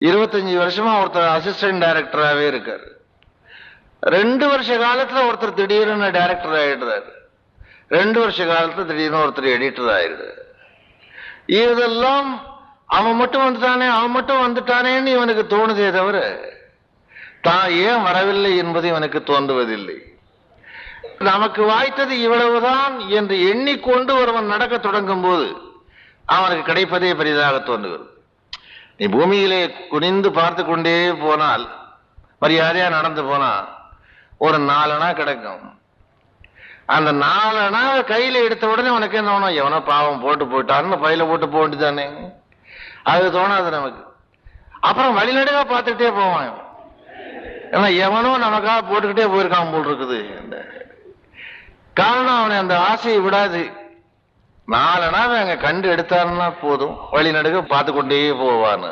இருபத்தஞ்சு வருஷமா ஒருத்தர் அசிஸ்டன்ட் டைரக்டராகவே இருக்கார். ரெண்டு வருஷ காலத்தில் ஒருத்தர் திடீர்னு டைரக்டர் ஆகிடுறாரு ரெண்டு வருஷ காலத்தில் திடீர்னு ஒருத்தர் எடிட்டர் ஆயிடுறாரு. இதெல்லாம் அவன் மட்டும் வந்துட்டானே அவன் மட்டும் வந்துட்டானேன்னு இவனுக்கு தோணுதே தவிர தான் ஏன் வரவில்லை என்பது இவனுக்கு தோன்றுவதில்லை. நமக்கு வாய்த்தது இவ்வளவுதான் என்று எண்ணிக்கொண்டு ஒருவன் நடக்க தொடங்கும் போது அவனுக்கு கிடைப்பதே பெரிதாக தோன்றுகிறது. நீ பூமியிலே குனிந்து பார்த்து கொண்டே போனால் மரியாதையா நடந்து போனா ஒரு நாலனா கிடைக்கும். அந்த நாலனா கையில எடுத்த உடனே உனக்கு என்ன தோணும்? எவனோ பாவம் போட்டு போயிட்டான்னு பையில போட்டு போக வேண்டியதானே அது தோணாது நமக்கு. அப்புறம் வழிநடுக பார்த்துக்கிட்டே போவான் ஏன்னா எவனோ நமக்காக போட்டுக்கிட்டே போயிருக்கான் போல் இருக்குது. இந்த காரணம் அவனை அந்த ஆசையை விடாது. நாலனா அங்க கண்டு எடுத்தாருன்னா போதும். வழி நடுக்க பார்த்து கொண்டே போவான்னு